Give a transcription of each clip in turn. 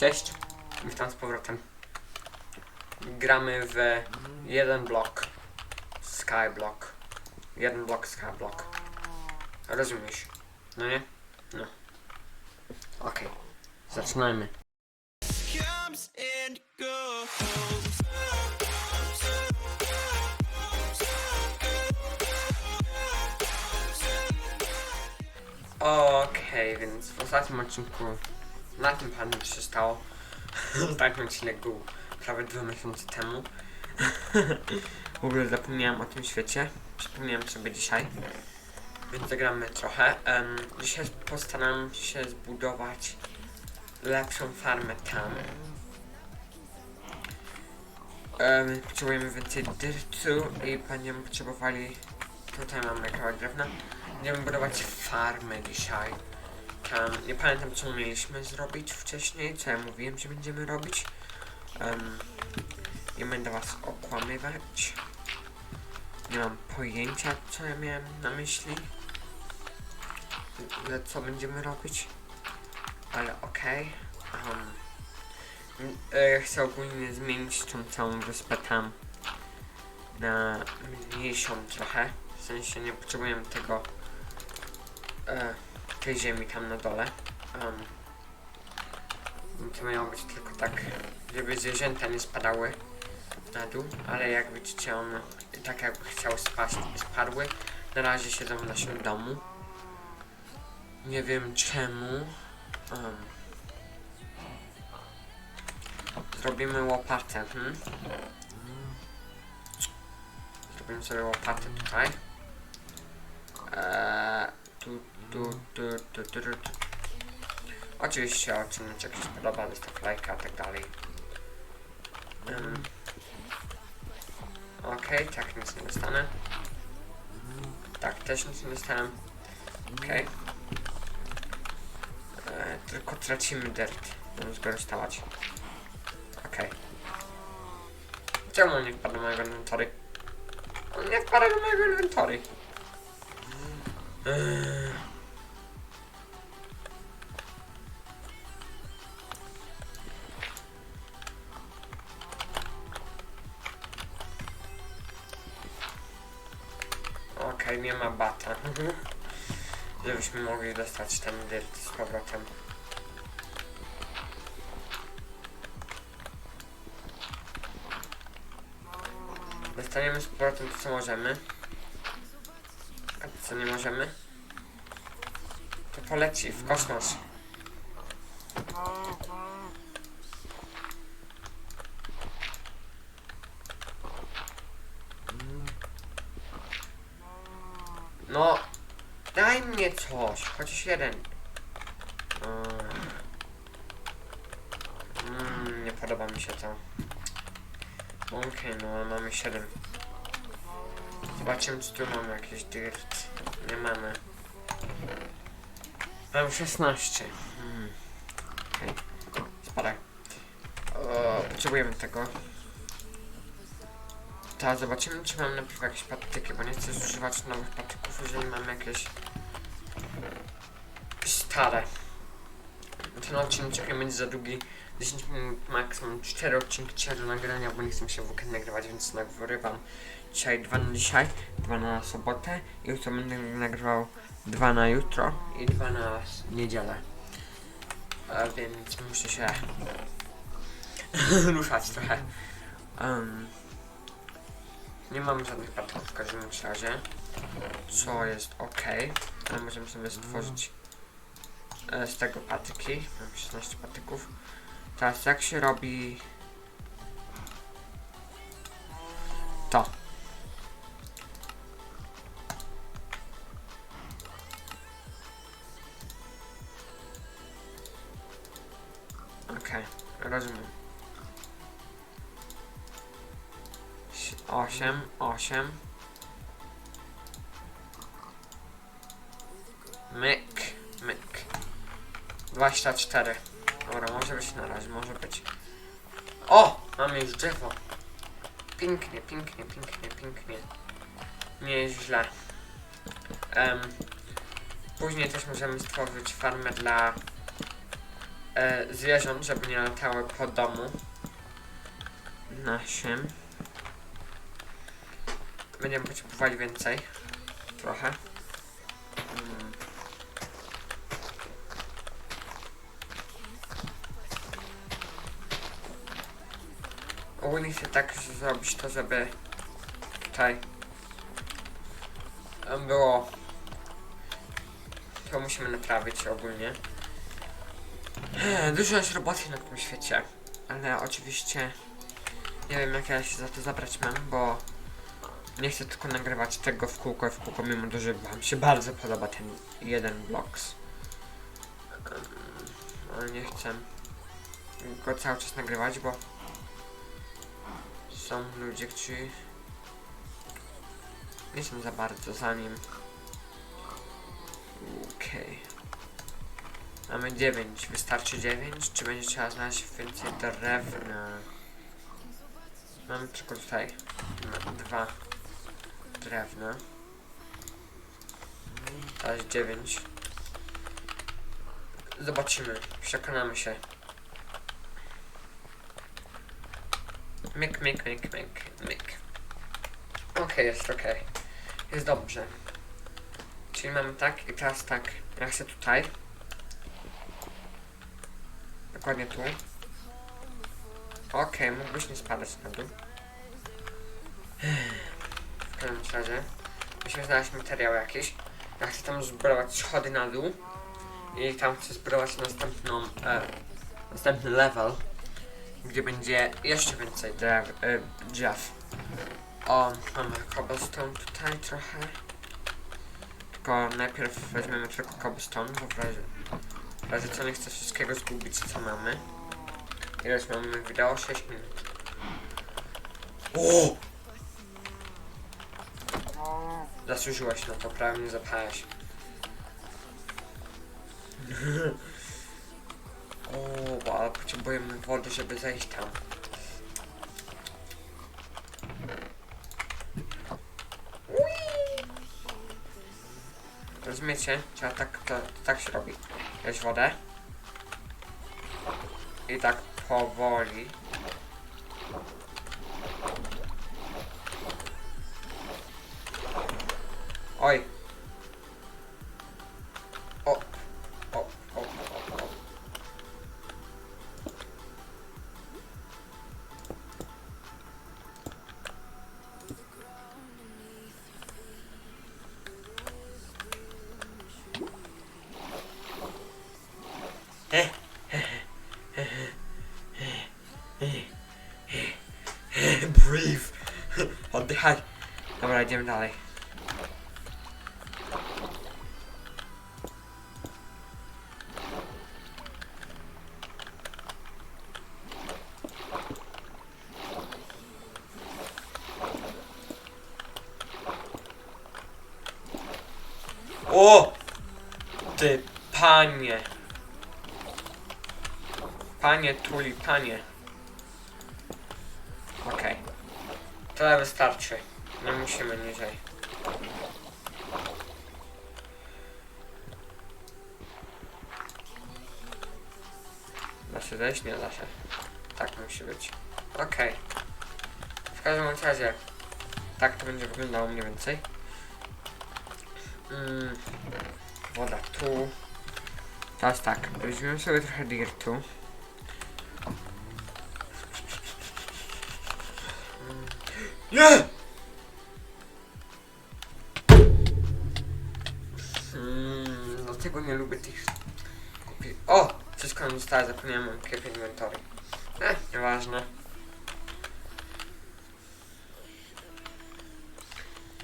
Cześć, witam z powrotem. Gramy w jeden blok Skyblock. Jeden blok Skyblock. Rozumiesz? No nie? No. Okej. Zaczynajmy. and goes. Okej, więc w ostatnim odcinku na tym panu się stało. Ostatni odcinek był prawie dwa miesiące temu. w ogóle zapomniałem o tym świecie. Przypomniałem sobie dzisiaj. Więc zagramy trochę. Em, dzisiaj postaram się zbudować lepszą farmę tam. Um, potrzebujemy więcej dyrtu i będziemy potrzebowali... Tutaj mamy kawałek drewna. Będziemy budować farmę dzisiaj. Tam, nie pamiętam co mieliśmy zrobić wcześniej, co ja mówiłem, że będziemy robić. Um, nie będę was okłamywać. Nie mam pojęcia co ja miałem na myśli. Ale co będziemy robić. Ale okej. Um, e, chcę ogólnie zmienić tą całą wyspę tam na mniejszą trochę. W sensie nie potrzebujemy tego e, tej ziemi tam na dole. Um, to miało być tylko tak, żeby zwierzęta nie spadały na dół, ale jak widzicie one tak jakby chciały spaść spadły. Na razie siedzą w naszym domu. Nie wiem czemu. Um, zrobimy łopatę. Hmm? Zrobimy sobie łopatę tutaj. Eee, tu, tu, tu, tu, tu, tu, tu. Oczywiście odcinek jak się podoba, zostaw lajka, tak dalej. Um, Okej, tak nic nie dostanę. Tak, też nic nie dostałem. Okej. E, Tylko tracimy dirt, go dostawać. Okej. Czemu on nie wpadł do mojego inwentory? On nie wpada do mojego inwentory. Eee. Okej, nie ma bata. Żebyśmy mogli dostać ten dirt z powrotem. Dostaniemy z powrotem to co możemy. Co nie możemy? To poleci w kosmos. No, daj mnie coś, chociaż jeden. Mm, nie podoba mi się to. Okej, no ale mamy 7. Zobaczymy czy tu mamy jakiś dirt. Nie mamy. Mam 16. Hmm. Okej. Spadaj. Potrzebujemy tego. Tak, zobaczymy czy mam najpierw jakieś patyki, bo nie chcę zużywać nowych patyków, jeżeli mam jakieś stare. Ten odcinek będzie za długi. 10 minut max, mam 4 odcinki dzisiaj do nagrania, bo nie chcę się w weekend nagrywać, więc nagrywam dzisiaj dwa na dzisiaj, dwa na sobotę jutro będę nagrywał dwa na jutro i dwa na s- niedzielę. A więc muszę się ruszać trochę. Um, nie mam żadnych patyków w każdym razie, co jest ok, ale możemy sobie stworzyć e, z tego patyki. Mam 16 patyków. Teraz jak się robi to? Okej, rozumiem. Si- Osiem, osiem. Myk, myk. 24. Dobra, może być na razie, może być. O! Mamy już drzewo. Pięknie, pięknie, pięknie, pięknie. Nie jest źle. Em, później też możemy stworzyć farmę dla e, zwierząt, żeby nie latały po domu naszym. Będziemy potrzebować więcej. Trochę. Ogólnie chcę tak zrobić to, żeby tutaj było to musimy naprawić ogólnie. Dużo jest roboty na tym świecie, ale oczywiście nie wiem jak ja się za to zabrać mam, bo nie chcę tylko nagrywać tego w kółko i w kółko, mimo to, że wam się bardzo podoba ten jeden blocks. Em, Ale nie chcę go cały czas nagrywać, bo są ludzie, którzy nie są za bardzo za nim. Okej. Mamy 9. Wystarczy 9? Czy będzie trzeba znaleźć więcej drewna? Mamy tylko tutaj dwa drewna. Teraz 9. Zobaczymy. Przekonamy się. Myk, myk, myk, myk, myk. Okej, jest okej. Jest dobrze. Czyli mamy tak i teraz tak. Ja chcę tutaj. Dokładnie tu. Okej, mógłbyś nie spadać na dół. W każdym razie. Musimy znaleźć materiał jakiś. Ja chcę tam zbudować schody na dół. I tam chcę zbudować następną, e, następny level. Gdzie będzie jeszcze więcej drew, e, drzew. O, mamy cobblestone tutaj trochę. Tylko najpierw weźmiemy tylko cobblestone, bo w razie, w razie co nie chcę wszystkiego zgubić, co mamy. Ileż mamy wideo? 6 minut. O! Zasłużyłeś na to, prawie mnie zapałeś. o, ale potrzebujemy wody, żeby zejść tam. Rozumiecie? Trzeba tak, to, tak się robi. Weź wodę. I tak powoli. Dobra, idziemy dalej. O! Ty panie. Panie tuli, panie. Okej. Tyle wystarczy. Nie musimy niżej. Da się zejść? Nie da się. Tak musi być. Okej. W każdym razie tak to będzie wyglądało mniej więcej. Mm, woda tu. Teraz tak, weźmiemy sobie trochę dirtu. Nie! Nie lubię tych kupi. O! Wszystko nam zostało, zapomniałem mam keep inventory. Eh, nieważne.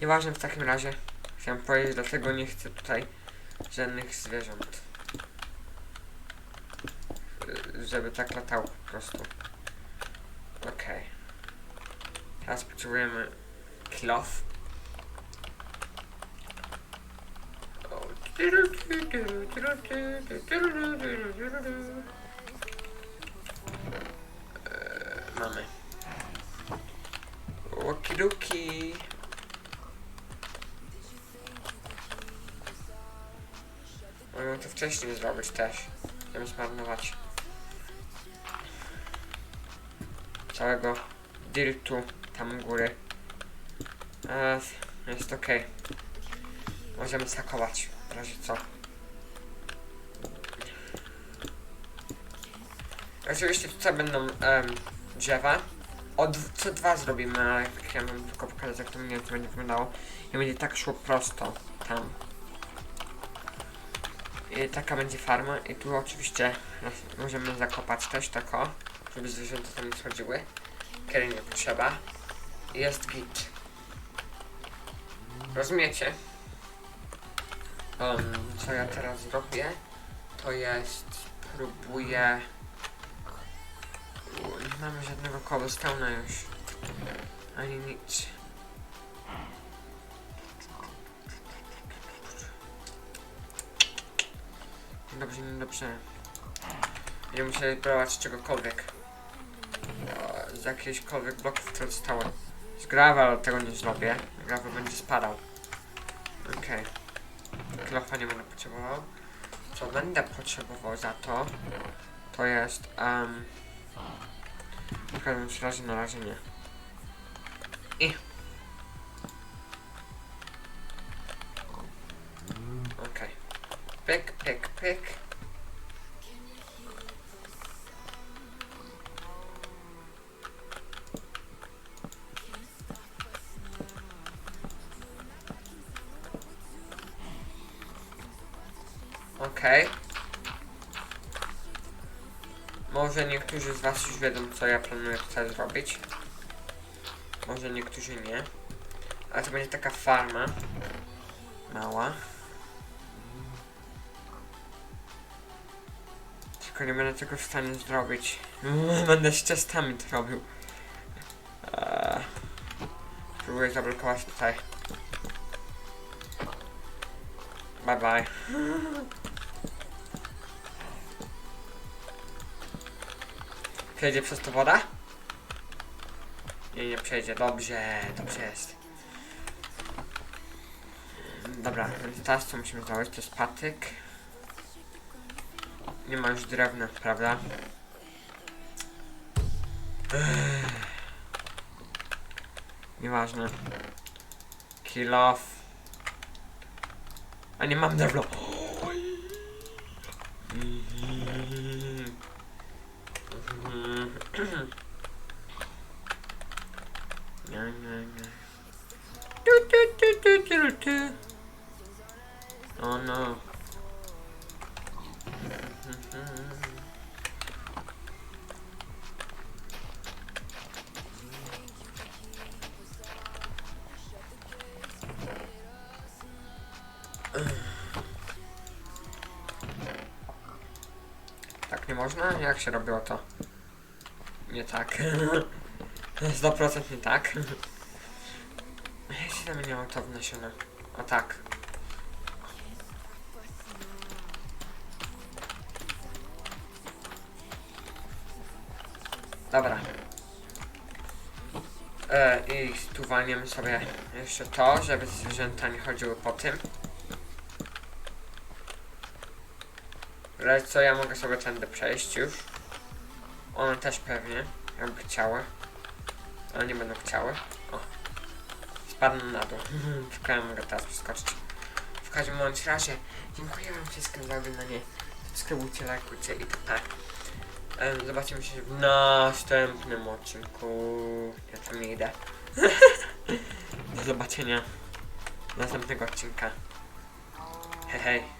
Nieważne w takim razie. Chciałem powiedzieć, dlatego nie chcę tutaj żadnych zwierząt. Żeby tak latało po prostu. Okej. Teraz potrzebujemy cloth. Mamy. Okidoki. Mogę to wcześniej zrobić też. Chcemy zmarnować. Całego dirtu tam góry. Jest okej. Okay. Możemy skakować razie co. Oczywiście tutaj będą em, drzewa. Od co dwa zrobimy, jak ja mam tylko pokazać jak to mniej więcej będzie wyglądało. I będzie tak szło prosto tam. I taka będzie farma i tu oczywiście możemy zakopać też tako, żeby zwierzęta tam nie schodziły, kiedy nie potrzeba. Jest git. Rozumiecie? Um, co ja teraz zrobię, to jest próbuję... Nie mamy żadnego cobblestone'a już. Ani nic. Dobrze, nie dobrze. Nie musieli próbować czegokolwiek. Z jakichkolwiek bloków, które zostały. Z gravel, tego nie zrobię. Gravel będzie spadał. Okej. Okay. Kilofa nie będę potrzebował. Co będę potrzebował za to, to jest... Um, w każdym razie na razie nie. I... Okej. Może niektórzy z Was już wiedzą, co ja planuję tutaj zrobić. Może niektórzy nie. Ale to będzie taka farma. Mała. Tylko nie będę tego w stanie zrobić. Będę z ciastami to robił. Eee, Spróbuję zablokować tutaj. Bye bye. Przejdzie przez to woda? Nie, nie przejdzie. Dobrze, dobrze jest. Dobra, teraz co musimy zrobić? To jest patyk. Nie ma już drewna, prawda? Nieważne. Kill off. A nie mam drewno. Tak nie można? Jak się robiło to? Nie tak. 100% nie tak. Jak się zamieniało to w? O tak. Dobra. E, I tu walniemy sobie jeszcze to, żeby zwierzęta nie chodziły po tym. Ale co, ja mogę sobie tędy przejść już. One też pewnie, jakby chciały. Ale nie będą chciały. O. Spadną na dół. Tylko mogę teraz przeskoczyć. W każdym razie, dziękuję wam wszystkim za oglądanie. Subskrybujcie, lajkujcie i tak. Zobaczymy się w następnym odcinku. Ja tam idę. Do zobaczenia następnego odcinka. Hej, hej.